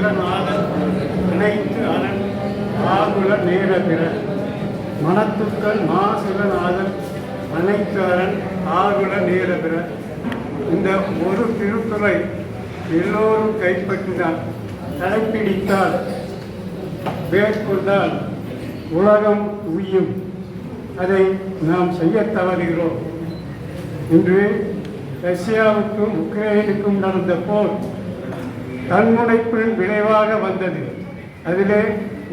சிவநாதன் அனைத்து அரண் ஆகுல நேர பிற மனத்துக்கள் மா சிவநாதன் அனைத்து அரண் ஆகுல நேர பிற இந்த ஒரு திருக்குறை எல்லோரும் கைப்பற்றினால் தலைப்பிடித்தால் மேற்கொண்டால் உலகம் உய்யும். அதை நாம் செய்யத் தவறுகிறோம். இன்று ரஷ்யாவுக்கும் உக்ரைனுக்கும் நடந்த போர் தன்முனைப்பின் விளைவாக வந்தது. அதிலே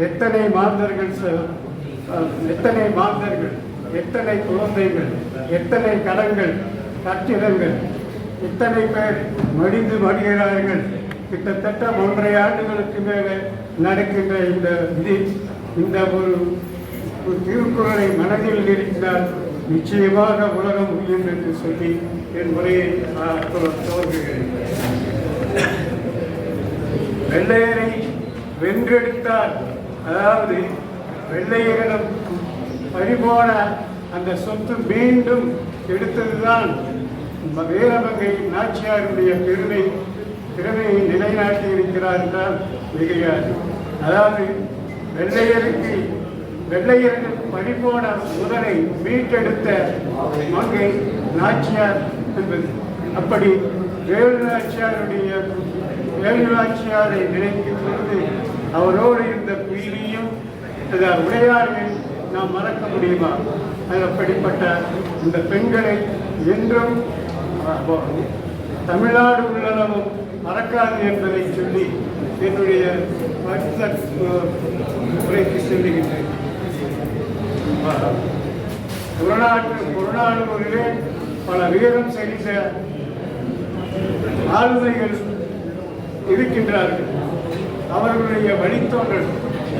எத்தனை மாந்தர்கள் எத்தனை மாந்தர்கள் எத்தனை குழந்தைகள் எத்தனை கடங்கள் கட்டிடங்கள் இத்தனை பேர் மடிந்து மடிகிறார்கள். கிட்டத்தட்ட ஒன்றரை ஆண்டுகளுக்கு மேலே நடக்கின்ற இந்த இது இந்த ஒரு திருக்குறளை மனதில் இருந்தால் நிச்சயமாக உலகம் முடியும் என்று சொல்லி என் முறையை துவங்குகிறேன் வெள்ளையரை வென்றெடுத்தார். அதாவது வெள்ளையரிடம் பறிபோன அந்த சொத்து மீண்டும் எடுத்ததுதான் ம- வீரமங்கை நாச்சியாருடைய பெருமை திறமையை நிலைநாட்டி இருக்கிறார் என்றால் மிகையாது. அதாவது வெள்ளையருக்கு வெள்ளையர்கள் பறிபோன முதலை மீட்டெடுத்த மங்கை நாச்சியார் என்பது. அப்படி வேலு நாச்சியாருடைய வேலு நாச்சியாரை நினைக்கும் பொழுது அவரோடு இருந்த பீலியும் அந்த உடையார்கள் நாம் மறக்க முடியுமா? அது அப்படிப்பட்ட இந்த பெண்களை என்றும் தமிழ்நாடு உள்ளளவும் மறக்காது என்பதை சொல்லி என்னுடைய அடுத்த உரைக்கு செல்லுகின்றேன். புறநாட்டு புறநானூரிலே பல வீரம் செய்த ஆளுமைகள் இருக்கின்றார்கள். அவர்களுடைய வழித்தோன்றல்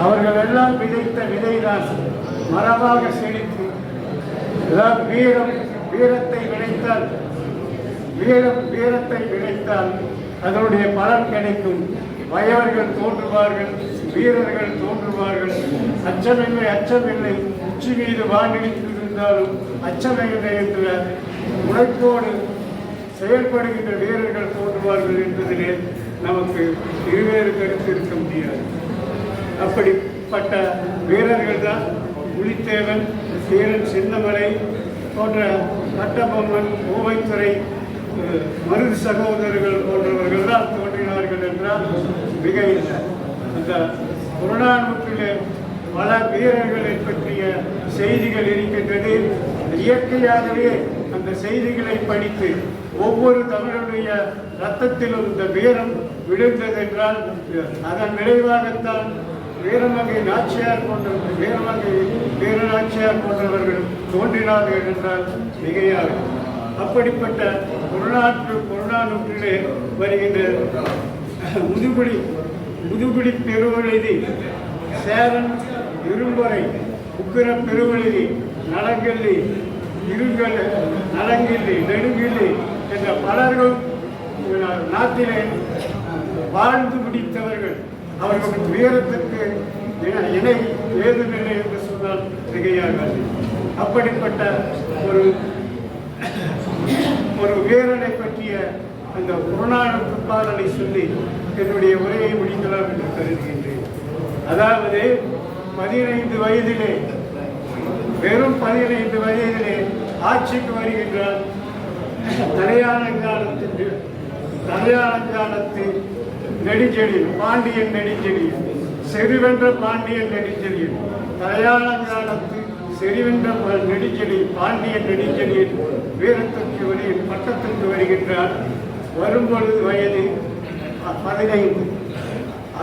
அவர்கள் எல்லாம் விதைத்த விதைதான் மரமாக செழித்து அதாவது வீரம் வீரத்தை விளைத்தால் வீரம் வீரத்தை விளைத்தால் அதனுடைய பலன் கிடைக்கும். வயவர்கள் தோன்றுவார்கள் வீரர்கள் தோன்றுவார்கள். அச்சமில்லை அச்சமில்லை. உச்சி மீது வானிடித்திருந்தாலும் அச்சமில்லை என்ற உழைப்போடு செயல்படுகின்ற வீரர்கள் தோன்றுவார்கள் என்பதிலே நமக்கு இருவேறு கருத்து இருக்க முடியாது. அப்படிப்பட்ட வீரர்கள் தான் புலித்தேவன் சீரன் சின்னமலை போன்ற கட்டபொம்மன் ஓவைத்துறை மருது சகோதரர்கள் போன்றவர்கள் தான் தோன்றினார்கள் என்றால் மிக இல்லை. அந்த புறநானூற்றிலே பல வீரர்களை பற்றிய செய்திகள் இருக்கின்றது. இயற்கையாகவே அந்த செய்திகளை படித்து ஒவ்வொரு தமிழனுடைய ரத்தத்திலும் இந்த வீரம் விழுந்ததென்றால் அதன் விளைவாகத்தான் வீரமகை நாச்சியார் போன்ற வீரமகை வீரநாச்சியார் போன்றவர்கள் தோன்றினார்கள் என்றால் மிகையாகும் அப்படிப்பட்ட புறநாற்று புறநானூற்றிலே வருகின்ற முதுகுடி முதுகுடி பெருவழுதி சேரன் இரும்பொறை உக்கிர பெருவழுதி நலங்கல்லி இருங்கல் நலங்கில்லி நெடுங்கில்லி என்ற பலர்கள் நாட்டிலே வாழ்ந்து முடித்தவர்கள். அவர்களுடைய வீரத்திற்கு இணை- இணை ஏதுமில்லை என்று சொன்னால் மிகையாகாது. அப்படிப்பட்ட ஒரு ஒரு வீரனை பற்றிய அந்த புறநானூற்று பாடலை சொல்லி என்னுடைய உரையை முடிக்கலாம் என்று கருதுகின்றேன். அதாவது பதினைந்து வயதிலே வெறும் பதினைந்து வயதிலே ஆட்சிக்கு வருகின்றார் தலையாளங்காலத்து தலையாளங்காலத்து நெடுஞ்செழியன் பாண்டியன் நெடுஞ்செழியன் செறிவென்ற பாண்டியன் நெடுஞ்செழியன் தலையாளங்காலத்து செறிவென்ற நெடுஞ்செடி பாண்டியன் நெடுஞ்செழியன் வீரத்திற்கு வெளியில் பட்டத்திற்கு வருகின்றார். வரும்பொழுது வயது பதினைந்து.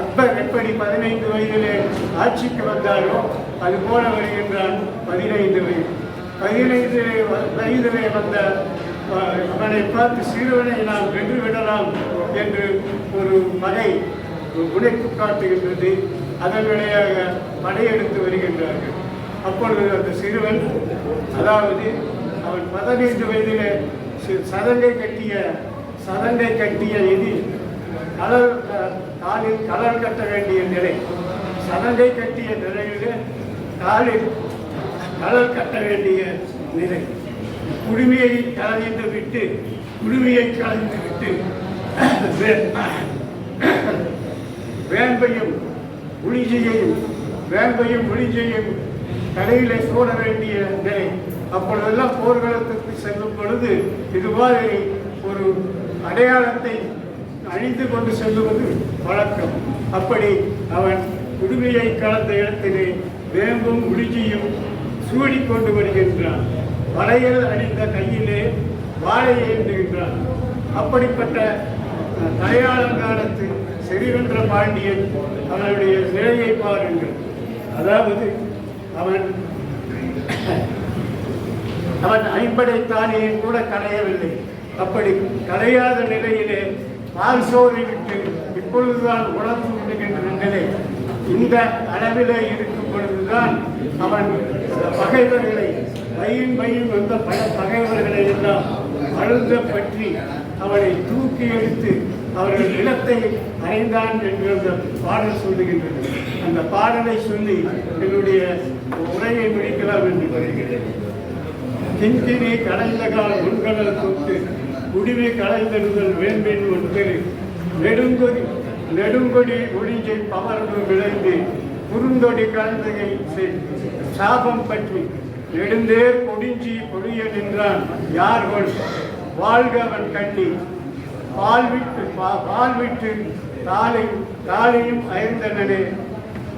அக்பர் எப்படி பதினைந்து வயதிலே ஆட்சிக்கு வந்தாரோ அது போல வருகின்றான் பதினைந்து வயது. பதினைந்து வயதிலே வந்த அவனை பார்த்து சிறுவனை நாம் வென்று விடலாம் என்று ஒரு படை ஒரு காட்டுகின்றது. அதன் வழியாக படையெடுத்து வருகின்றார்கள். அப்பொழுது அந்த சிறுவன் அதாவது அவன் பதினைந்து வயதிலே சதங்கை கட்டிய சதங்கை கட்டிய இது கலர் க- காலில் கலர் கட்ட வேண்டிய நிலை. சதங்கை கட்டிய நிலையிலே காலில் கலர் கட்ட வேண்டிய நிலை. குடுமியை கலந்து விட்டு குடுமியை கலந்து விட்டு வே- வேம்பையும் உளிஜையையும் வேம்பையும் உளிஜையும் கடையிலே சூட வேண்டிய நிலை. அப்பொழுதெல்லாம் போர்க்களத்துக்கு செல்லும் பொழுது இது மாதிரி ஒரு அடையாளத்தை அழிந்து கொண்டு செல்லுவது வழக்கம். அப்படி அவன் குடுமையை கலந்த இடத்திலே வேம்பும் உளிஜியும் சூடி கொண்டு வருகின்றான். வளையல் அணிந்த கையிலே வாழை ஏந்துகின்றார் அப்படிப்பட்ட அஹ், தலையாளங்காலத்து செறிவென்ற பாண்டியன் அவனுடைய நிலையை பாருங்கள். அதாவது அவன் அவன் ஐம்படைத்தானே கூட களையவில்லை அப்படி களையாத நிலையிலே பால் விட்டு இப்பொழுதுதான் உணர்ந்து விடுகின்ற நிலை இந்த அளவிலே இருக்கும் பொழுதுதான் அவன் பகைவர்களை. பையின் பையின் வந்த பல பகைவர்களை எல்லாம் அழுத பற்றி அவனை தூக்கி எடுத்து அவர்கள் நிலத்தை அடைந்தான் என்று அந்த பாடல் சொல்லுகின்றது. அந்த பாடலை சொல்லி என்னுடைய உரையை முடிக்கலாம் என்று வருகிறேன். கிண்கிணி கால உண்கடல் தொட்டு குடிமை கலைந்தெடுதல் வேண்பின் ஒன்பது நெடுங்கொடி நெடுங்கொடி ஒளிஞ்சை பவர்ந்து விளைந்து குறுந்தொடி கலந்தகை சாபம் பற்றி நெடுந்தே கொடிஞ்சி பொழிய நின்றான் யார் வாழ்க அவன் கண்ணி. பால் விட்டு பா- பால் விட்டு தாலை தாலையும் அயர்ந்தனனே.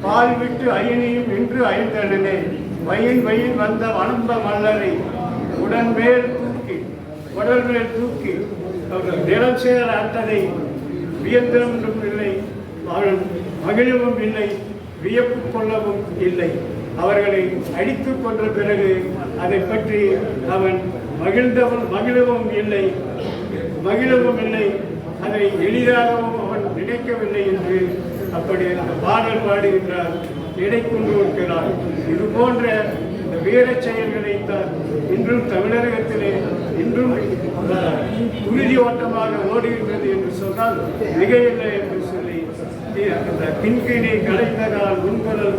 பால் விட்டு அயனியும் நின்று அயர்ந்தனனே. வயின் வயின் வந்த வனம்ப மல்லரை. உடன் மேல் தூக்கி உடல்மேல் தூக்கி. அவர்கள் நிலம் சேர அட்டதை. வியந்திரம் இல்லை. அவர்கள் மகிழவும் இல்லை. வியப்பு கொள்ளவும் இல்லை. அவர்களை அடித்து கொன்ற பிறகு அதை பற்றி அவன் மகிழ்ந்தவன் மகிழவும் இல்லை. மகிழவும் இல்லை. அதை எளிதாகவும் அவன் நினைக்கவில்லை என்று அப்படி அந்த பாடல் பாடுகின்றார். நினைக்கொண்டு இருக்கிறார் இது போன்ற இந்த வீர செயல்களை தான் இன்றும் தமிழகத்திலே இன்றும் உறுதி ஓட்டமாக ஓடுகின்றது என்று சொன்னால் மிகையில்லை என்று சொல்லி அந்த பின்கிணி கலைந்ததால் முன்குரல்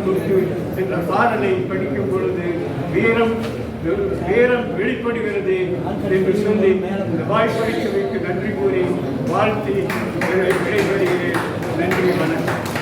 என்ற பாடலை படிக்கும் பொழுது வீரம் வீரம் வெளிப்படுகிறது என்று சொல்லி இந்த வாய்ப்பளித்தமைக்கு நன்றி கூறி வாழ்த்தி விடைபெறுகிறேன். நன்றி வணக்கம்.